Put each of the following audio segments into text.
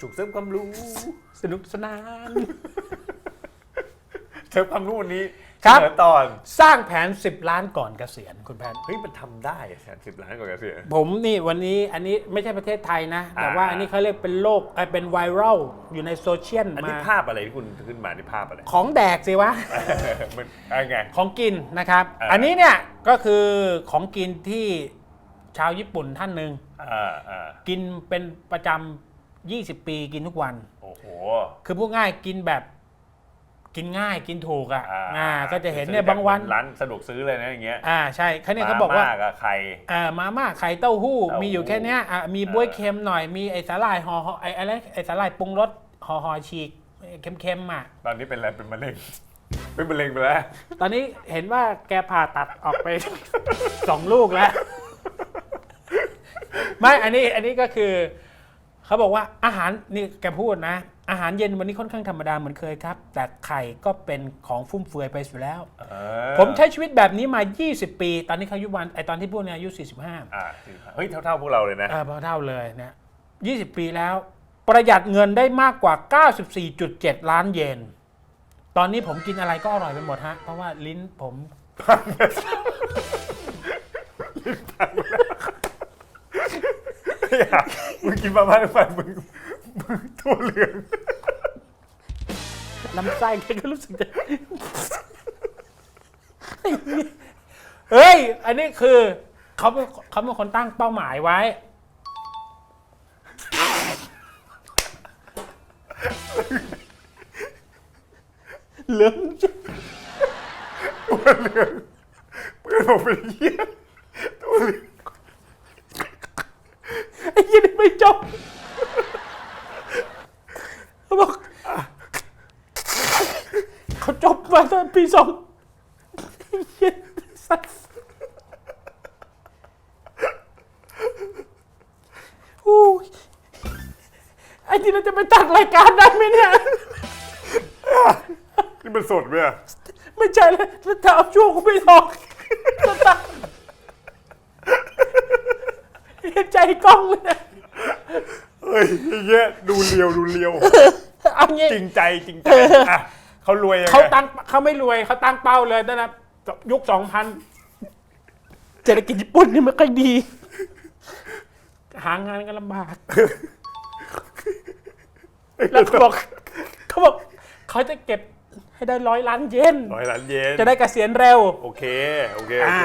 ถูกเสริมความรู้สนุกสนาน เสริมความรู้วันนี้ครับ เสนอตอนสร้างแผน 10 ล้านก่อนเกษียณคุณแพทย์เฮ้ยมันทำได้แสนสิบล้านกว่าเกษียณ ผมนี่วันนี้อันนี้ไม่ใช่ประเทศไทยนะ แต่อ่าว่า อันนี้เขาเรียกเป็นโลกเอ่อเป็นไวรัลอยู่ในโซเชียลอันนี้มา ภาพอะไรที่คุณขึ้นมานี่ภาพอะไร ของแดกสิวะ มันอะไรไง ของกินนะครับ อ่า อันนี้เนี่ยก็คือของกินที่ชาวญี่ปุ่นท่านหนึ่ง อ่าอ่ากินเป็นประจำ 20 ปีกินทุกวัน โอ้โห คือพูดง่ายกินแบบกินง่ายกินถูกอะอ่า อ่าก็จะเห็นเนี่ยบางวัน ร้านสะดวกซื้อเลยนะอย่างเงี้ยอ่าใช่เขาเนี่ยเขาบอกว่า มกับไข่อ่ามาม่าไข่เต้าหู้เต้าหู้มีอยู่แค่เนี้ยอะมีเออบ๊วยเค็มหน่อยมีไอ้สาหร่ายห่อห่อไอ้อะไรไอ้สาหร่ายปรุงรสห่อห่อฉีกเค็มๆอะตอนนี้เป็นอะไรเป็นมะเร็ง เป็นมะเร็งไปแล้ว ตอนนี้เห็นว่าแกผ่าตัดออกไป สองลูกแล้ว ไม่อันนี้อันนี้ก็คือ เขาบอกว่าอาหารนี่แกพูดนะ อาหารเย็นวันนี้ค่อนข้างธรรมดาเหมือนเคยครับ แต่ไข่ก็เป็นของฟุ่มเฟือยไปอยู่แล้ว เออผมใช้ชีวิตแบบนี้มา 20 ปี ตอนนี้เขาอายุวันไอตอนที่พูดเนี่ยอายุ 45อ่าเฮ้ยเท่าๆพวกเราเลยนะ อ่าพอเท่าเลยนะ20 ปีแล้ว ประหยัดเงินได้มากกว่า 94.7 ล้านเยนตอนนี้ผมกินอะไรก็อร่อยไปหมดฮะเพราะว่าลิ้นผม มึงกินมาม่าทุกวันมึงมึงตัวเหลืองลำไส้แกก็รู้สึกจะเฮ้ย อันนี้คือเขาเป็นเขาเป็นคนตั้งเป้าหมายไว้ เหลืองจังเพื่อนผมเป็นเหี้ยตัวเหลือง ไอ้ยี่นี่ไม่จบเขาบอกเขาจบมาตอนปีสองไอ้เหี้ยสัสโอ้ยไอ้ที่เราจะไปตัดรายการได้ไหมเนี่ย นี่มันสดไหมอะไม่ใช่แล้วแล้วถ้าเอาช่วงกูไม่ออกจะตัดเห็นใจกล้องเลยนะ เฮ้ยไอ้เงี้ยดูเลียวดูเลียว เอางี้จริงใจจริงใจอะเขารวยยังไงเขาตั้งเขาไม่รวยเขาตั้งเป้าเลยนะนะยุคสองพันเศรษฐกิจญี่ปุ่นนี่ไม่ค่อยดี หางานก็ลำบาก แล้วเขาบอกเขาบอกเขาจะเก็บให้ได้ร้อยล้านเยนร้อยล้านเยนจะได้เกษียณเร็ว โอเคโอเคโออ่าเค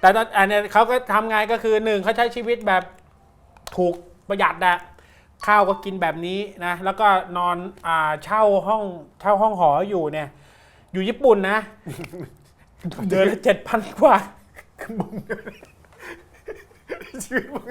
แต่ตอนอันเนี้ยเขาก็ทำไงก็คือหนึ่งเขาใช้ชีวิตแบบถูก ประหยัดอะข้าวก็กินแบบนี้นะแล้วก็นอนอ่าเช่าห้องเช่าห้องหออยู่เนี่ย อยู่ญี่ปุ่นนะ เดือนละเจ็ดพันกว่าชีวิตมึง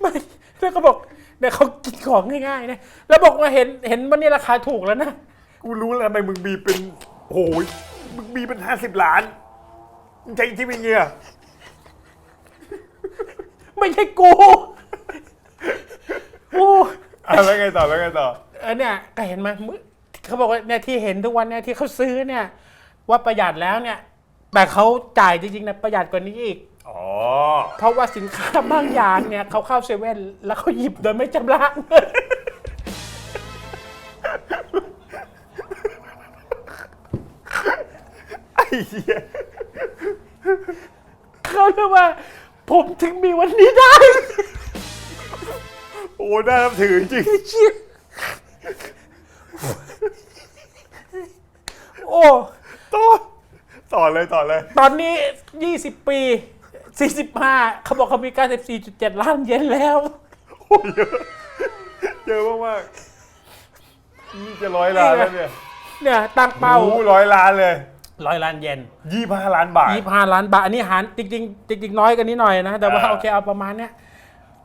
ไม่แล้วก็บอกเดี๋ยวเขากินของง่ายๆนะแล้วบอกว่าเห็นเห็นวันนี้ราคาถูกแล้วนะกูรู้แล้วทำไมมึงมีเป็นโอ้ยมึงมีเป็นห้าสิบล้านมึงใช้ที่เป็นเงี้ย ไม่ใช่กูโอ้อะแล้วไงต่อแล้วไงต่อ เออเนี่ยก็เห็นไหมมึงเขาบอกว่าเนี่ยที่เห็นทุกวันเนี่ยที่เขาซื้อเนี่ย ว่าประหยัดแล้วเนี่ย แต่เขาจ่ายจริงๆนะประหยัดกว่านี้อีก อ๋อ เพราะว่าสินค้าบางอย่างเนี่ยเขาเข้าเซเว่นแล้วเขาหยิบโดยไม่จำระเงินไอ้เหี้ย เขาเรียกว่า ผมถึงมีวันนี้ได้ โอ้น่านับถือจริงเชี่ยโอ้ ต่อต่อเลยต่อเลย ตอนนี้ 20 ปี 45เขาบอกเขามี 94.7 ล้านเยนแล้ว โอ้ยเยอะเยอะมากๆนี่จะร้อยล้านแล้วเนี่ย เนี่ยตั้งเป้า โอ้ร้อยล้านเลย ร้อยล้านเยนยี่ห้าล้านบาท ยี่ห้าล้านบาท อันนี้หารจริงๆจริงๆน้อยกันนิดหน่อยนะ แต่ว่าอ่า โอเคเอาประมาณเนี้ย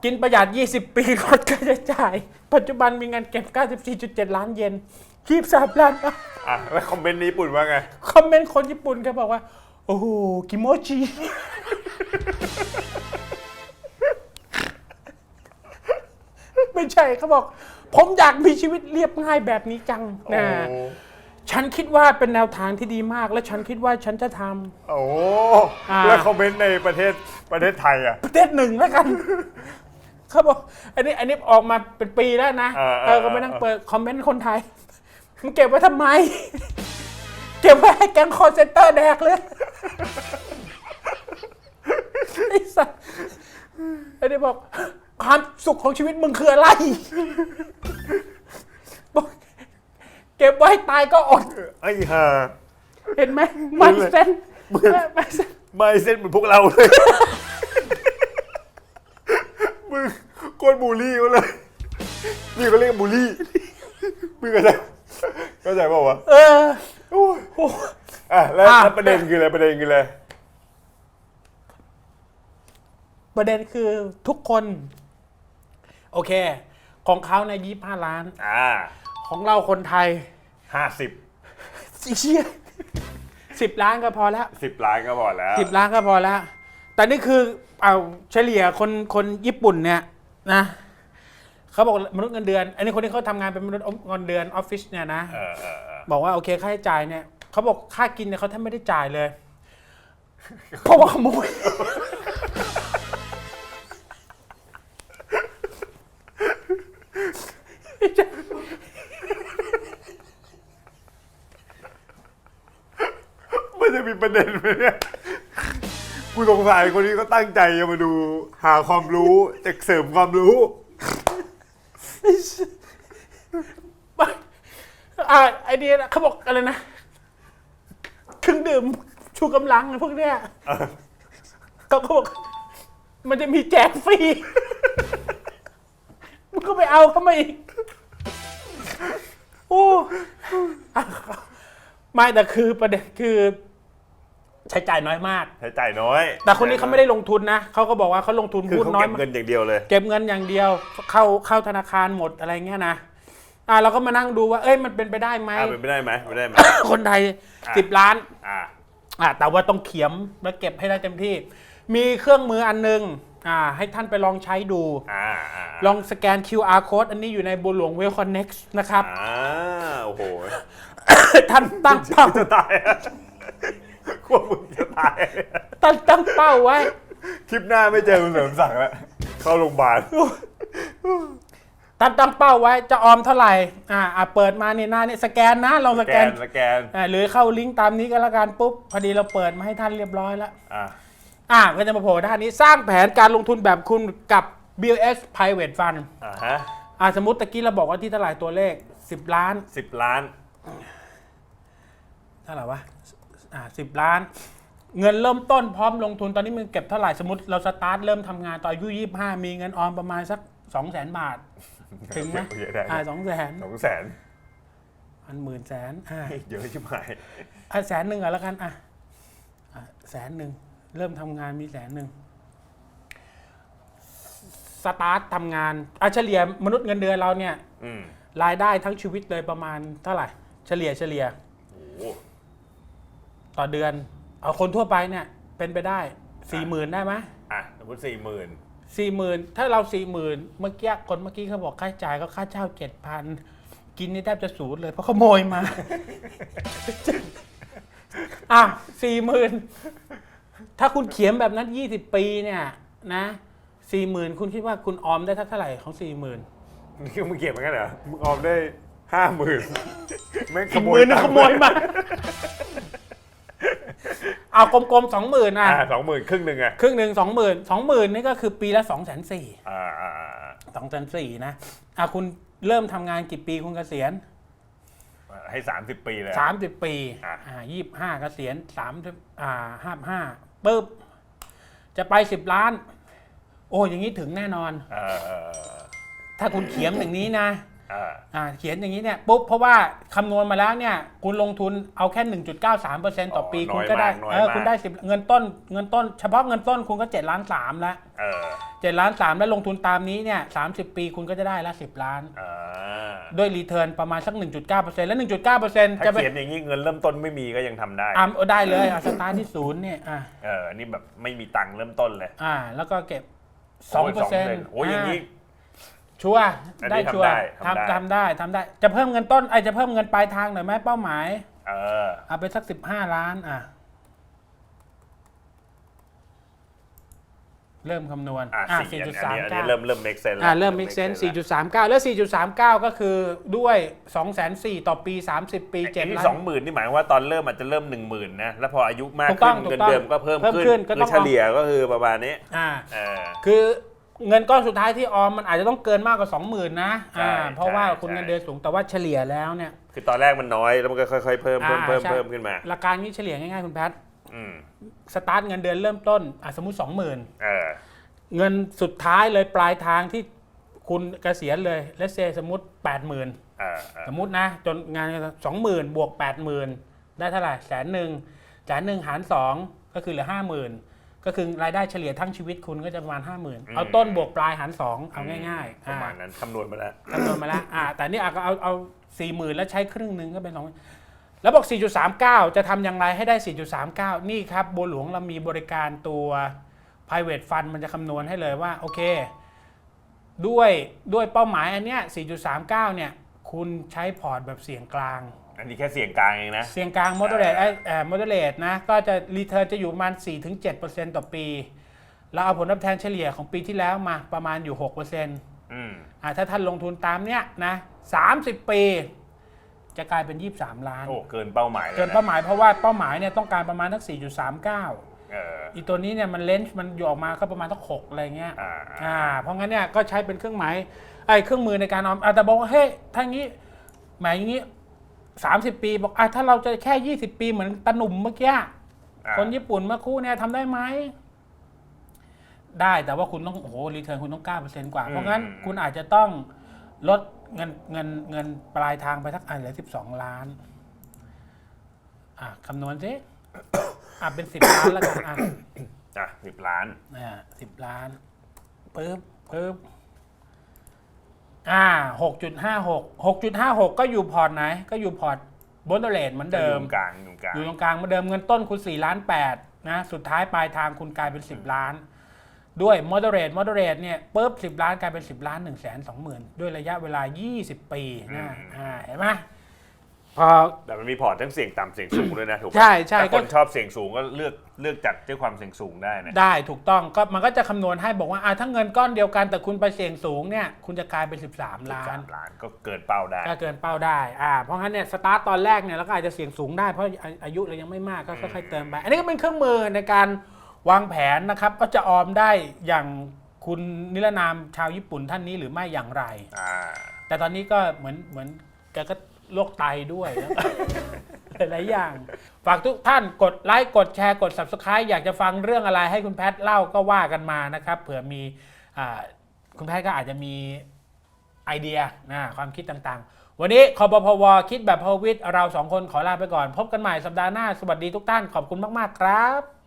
กินประหยัด 20 ปีลดค่าใช้จ่าย ปัจจุบันมีเงินเก็บ 94.7 ล้านเยนคีบสามล้านบาทอะแล้วคอมเมนต์นี้ญี่ปุ่นว่าไง คอมเมนต์คนญี่ปุ่นเขาบอกว่า โอ้โห กิโมจิ ไม่ใช่เขาบอก ผมอยากมีชีวิตเรียบง่ายแบบนี้จังนะ โอ้ ฉันคิดว่าเป็นแนวทางที่ดีมาก และฉันคิดว่าฉันจะทำโอ้อ่าแล้วคอมเมนต์ในประเทศประเทศไทยอะประเทศหนึ่งแล้วกันเขาบอกอันนี้อันนี้ออกมาเป็นปีแล้วนะเออเออเออก็ไปนั่งเปิดคอมเมนต์คนไทยมึงเก็บไว้ทำไม เก็บไว้ให้แก๊งคอร์เซนเตอร์แดกเลยไอ้สัสไอ้นี่บอกความสุขของชีวิตมึงคืออะไรบอก เก็บไว้ตายก็อด ไอ้ห่า เห็นไหมไม่เส้นเหมือนไม่เส้นไม่เส้นเหมือนพวกเราเลย มึงโคตรบูลลี่เขาเลย นี่เขาเรียกบูลลี่ มึงเข้าใจเข้าใจเปล่าวะเออโอ้ยโอ้ อะแล้วอะ แล้วประเด็นคืออะไรประเด็นคืออะไร ประเด็นคือทุกคน โอเค ของเขาในยี่ห้าล้าน อ่า ของเราคนไทยห้าสิบสิเชี่ยสิบล้านก็พอแล้วสิบล้านก็พอแล้วสิบล้านก็พอแล้ว แต่นี่คือเอาเฉลี่ยคนคนญี่ปุ่นเนี่ยนะเขาบอกมนุษย์เงินเดือน อันนี้คนที่เขาทำงานเป็นมนุษย์เงินเดือนออฟฟิศเนี่ยนะเออเออเออบอกว่าโอเคค่าใช้จ่ายเนี่ยเขาบอกค่ากินเนี่ยเขาแทบไม่ได้จ่ายเลยเพราะว่าขโมย จะมีประเด็นไหมเนี่ยกูสงสัยคนนี้ก็ตั้งใจจะมาดูหาความรู้จะเสริมความรู้ อ่าไอเดียนะเขาบอกอะไรนะเครื่องดื่มชูกำลังอะไรพวกเนี้ยเขาก็บอกมันจะมีแจกฟรีมึงก็ไปเอาเข้ามาอีกโอ้อะไม่แต่คือประเด็นคือ ใช้จ่ายน้อยมาก ใช้จ่ายน้อย แต่คนนี้เขาไม่ได้ลงทุนนะเขาก็บอกว่าเขาลงทุนคือหุ้นเขาน้อยเก็บมากเงินอย่างเดียวเลย เก็บเงินอย่างเดียว เข้าเข้าธนาคารหมดอะไรเงี้ยนะอ่าเราก็มานั่งดูว่าเอ้ยมันเป็นไปได้ไหม อ่า เป็นไปได้ไหมเป็นไปได้ไหม คนไทยอะสิบล้าน อ่า อ่าแต่ว่าต้องเขียมและเก็บให้ได้เต็มที่ มีเครื่องมืออันนึงอ่าให้ท่านไปลองใช้ดู อ่าอ่าลองสแกน QR code อันนี้อยู่ในบุหลวงเวลคอนเน็กซ์นะครับ อ่า โอ้โหท่านตั้งเป้า จะตายอะ กลัวมึงจะตายท่านตั้งเป้าไว้ คลิปหน้าไม่เจอคุณเสริมสั่งแล้ว เข้าโรงพยาบาลท่านตั้งเป้าไว้ จะออมเท่าไหร่ อ่าอ่าเปิดมาเนี่ยหน้าเนี่ยสแกนนะลองสสแกแกนน สแกน อ่าหรือเข้าลิงก์ตามนี้ก็แล้วกันปุ๊บ พอดีเราเปิดมาให้ท่านเรียบร้อยแล้ว อ่าอ่าก็จะมาโผล่ด้านนี้สร้างแผนการลงทุนแบบคุณกับ BLS Private Fund อ่าฮะอ่าสมมติตะกี้เราบอกว่าที่เท่าไหร่ตัวเลข 10 ล้านสิบล้าน เท่าไหร่วะ อ่าสิบล้าน เงินเริ่มต้นพร้อมลงทุนตอนนี้มึงเก็บเท่าไหร่สมมติเราสตาร์ทเริ่มทำงานตอนอายุยี่ห้ามีเงินออมประมาณสักสองแสนบาท ถึงไหมเยอะได้อ่าสองแสนสองแสนพันหมื่นแสนอ่าเยอะชิบหายอะแสนหนึ่งอะแล้วกันอะอะแสนหนึ่งเริ่มทำงานมีแสนหนึ่งสตาร์ททำงานอะเฉลี่ยมนุษย์เงินเดือนเราเนี่ย อืมรายได้ทั้งชีวิตเลยประมาณเท่าไหร่ เฉลี่ยเฉลี่ยโอ้โห ต่อเดือน เอาคนทั่วไปเนี่ยเป็นไปได้สี่หมื่นได้ไหมอะสมมติสี่หมื่นสี่หมื่นถ้าเราสี่หมื่นเมื่อกี้คนเมื่อกี้เขาบอกค่าใช้จ่ายก็ค่าเช่าเจ็ดพันกินนี่แทบจะศูนย์เลยเพราะขโมยมา อะสี่หมื่นถ้าคุณเขียนแบบนั้นยี่สิบปีเนี่ยนะสี่หมื่นคุณคิดว่าคุณออมได้เท่าไหร่ของสี่หมื่นนี่คือมึงเก็บเหมือนกันเหรอมึงออมได้ห้าหมื่นไม่งขสิบโมหยมื่นนะตังขค์โมยมา เอากลมๆสองหมื่นอะอ่าสองหมื่นครึ่งหนึ่งอะครึ่งหนึ่งสองหมื่นสองหมื่นนี่ก็คือปีละสองแสนสี่อ่าอ่าอ่าสองแสนสี่นะอะคุณเริ่มทำงานกี่ปีคุณเกษียณให้สามสิบปีเลยอะสามสิบปีอะอ่ายี่ห้าเกษียณสามอ่าห้าห้าปุ๊บจะไปสิบล้าน โอ้อย่างนี้ถึงแน่นอนเออเออถ้าคุณเขียนอย่างนี้นะเอออ่าเขียนอย่างนี้เนี่ยปุ๊บเพราะว่าคำนวณมาแล้วเนี่ยคุณลงทุนเอาแค่ 1.93%ต่อปีคุณก็ได้เออคุณได้สิบเงินต้นเงินต้น เฉพาะเงินต้นคุณก็7ล้าน3แล้วเออ7ล้าน3แล้วลงทุนตามนี้เนี่ย30ปีคุณก็จะได้ละ 10 ล้านเออด้วยรีเทิร์นประมาณสัก 1.9%แล้ว 1.9%ถ้าจะเป็นเขียนอย่างนี้เงินเริ่มต้นไม่มีก็ยังทำได้อ่าเอาได้เลยอะสตาร์ทที่ศูนย์เนี่ยอ่าเออนี่แบบไม่มีตังค์เริ่มต้นเลยอ่าแล้วก็เก็บสองโยเปอร์เซ็นต์โอ้ยอย่างนี้ ชัวร์อันนี้ได้ชัวร์ทำได้ทำได้ทำทำได้ทำได้ จะเพิ่มเงินต้นไอจะเพิ่มเงินปลายทางหน่อยไหมเป้าหมาย เออ เอาไปสักสิบห้าล้านอะ เริ่มคำนวณอ่าอ่าสี่อันนี้อันนี้4.39เริ่มเริ่ม make sense อ่าแล้วเริ่ม make sense แล้ว4.39 แล้ว 4.39 ก็คือด้วย 204,000ต่อปี 30 ปีไอ้ที่7ล้าสอน งหมื่นนี่หมายความว่าตอนเริ่มอาจจะเริ่มหนึ่งหมื่นนะ แล้วพออายุมากถูกต้ขึ้อนงถูเงินกต้องเดิมก็เพิ่มเพิ่มขึ้นขึ้นก็คืต้ออง เฉลี่ยก็คือประมาณนี้อ่า เออ คือ เงินก้อนสุดท้ายที่ออมมันอาจจะต้องเกินมากกว่า 20,000นะใช่อ่าเพราะว่าใช่ คุณใช่เงินเดือนสูงแต่ว่าเฉลี่ยแล้วเนี่ย คือตอนแรกมันน้อยแล้วมันก็ค่อยๆเพิ่มเพิ่มอ่าเพิ่มใช่ เพิ่มขึ้นมา หลักการนี้เฉลี่ยง่ายๆคุณแพทอืมสตาร์ทเงินเดือนเริ่มต้นอะสมมุติ 20,000 เออ เงินสุดท้ายเลยปลายทางที่คุณเกษียณเลยเลสเซสมมติ 80,000 เออเออสมมตินะ จนงานสองหมื่นบวกแปดหมื่นได้เท่าไหร่แสนหนึ่งแสนหนึ่งหารสองก็คือเหลือห้าหมื่น ก็คือรายได้เฉลี่ยทั้งชีวิตคุณก็จะประมาณห้าหมื่นเอาต้นบวกปลายหารสองเอาง่ายๆประมาณอ่นั้นคำนวณมาแล้ว คำนวณมาแล้วอ่าแต่นี่อาก็เอาเอาสี่หมื่นแล้วใช้ครึ่งหนึ่งก็เป็นสองแล้วบอก 4.39 จะทำอย่างไรให้ได้ 4.39 นี่ครับบัวหลวงเรามีบริการตัว private fund มันจะคำนวณให้เลยว่า โอเค ด้วยด้วยเป้าหมายอันเนี้ย4.39 เนี่ย คุณใช้พอร์ตแบบเสี่ยงกลาง อันนี้แค่เสี่ยงกลางเองนะ เสี่ยงกลาง moderate เอ่อเอ่อ moderate นะ ก็จะ return จะอยู่ประมาณ 4-7%ต่อปี เราเอาผลตอบแทนเฉลี่ยของปีที่แล้วมาประมาณอยู่ 6%ออืม่าถ้าท่านลงทุนตามเนี้ยนะ30 ปี จะกลายเป็น 23 ล้าน โอ้เกินเป้าหมายเลยเกินนะเป้าหมายเพราะว่าเป้าหมายเนี่ยต้องการประมาณทัก4.39 เออ อีตัวนี้เนี่ยมันเลนส์มันอยู่ออกมาก็ประมาณทัก6อะไรเงี้ย อ่า อ่า เพราะงั้นเนี่ยก็ใช้เป็นเครื่องหมายไอ้เครื่องมือในการออมอะแต่บอกว่าเฮ้ยถ้างี้หมายอย่างงี้ สามสิบปีบอกอะถ้าเราจะแค่ยี่สิบปีเหมือนตาหนุ่มเมื่อกี้อ่าคนญี่ปุ่นเมื่อครู่เนี่ยทำได้ไหม ได้แต่ว่าคุณต้องโอ้โหรีเทิร์นคุณต้องเก้าเปอร์เซ็นต์กว่า เพราะงั้นคุณอาจจะต้องลดเงินเงินเงินปลายทางไปสักอันเหลือสิบสองล้าน อะคำนวณสิอะเป็นสิบล้านแล้วกันอะ อะสิบล้าน อ่าสิบล้านปึ๊บปึ๊บ อ่าหกจุดห้าหกหกจุดห้าหกก็อยู่พอร์ตไหน ก็อยู่พอร์ตบนเดเลตเหมือนจะอเดิยู่ตมรงกลางอยู่ตรงกลางอยู่ตรงกลางเหมือนเดิมเงินต้นคุณสี่ล้านแปดนะสุดท้ายปลายทางคุณกลายเป็นสิบล้าน ด้วย moderate moderate เนี่ยปุ๊บสิบล้านกลายเป็นสิบล้านหนึ่งแสนสองหมื่นด้วยระยะเวลา 20 ปีนะอ่าเห็นไหม พอ แต่มันมีพอร์ตทั้งเสี่ยงต่ำเสี่ยงสูงด้วยนะถูกปะใช่ใช่ถ้าก็ คนชอบเสี่ยงสูงก็เลือกเลือกจัดด้วยความเสี่ยงสูงได้นะได้ถูกต้องก็มันก็จะคำนวณให้บอกว่าอ่าถ้าเงินก้อนเดียวกันแต่คุณไปเสี่ยงสูงเนี่ยคุณจะกลายเป็น 13 ล้าสาน มล้านก็เกินเป้าได้ ก็เกินเป้าได้อ่าเพราะงั้นเนี่ยสตาร์ตตอนแรกเนี่ยเราก็อาจจะเสี่ยงสูงได้เพราะอาอายุเรายังไม่มากก็ค่อยๆเติมไป อันนี้ก็เป็นเครื่องมือในการวางแผนนะครับก็จะออมได้อย่างคุณนิรนามชาวญี่ปุ่นท่านนี้หรือไม่อย่างไร อ่า แต่ตอนนี้ก็เหมือนเหมือนแกก็ โรคไตด้วยแล้วหลายอย่าง ฝากทุกท่านกดไลค์กดแชร์กด subscribe อยากจะฟังเรื่องอะไรให้คุณแพทย์เล่าก็ว่ากันมานะครับ เผื่อมีอ่าคุณแพทย์ก็อาจจะมีไอเดียนะความคิดต่างๆ วันนี้คอปพวคิดแบบพวิทย์เราสองคนขอลาไปก่อน พบกันใหม่สัปดาห์หน้า สวัสดีทุกท่านขอบคุณมากๆครับ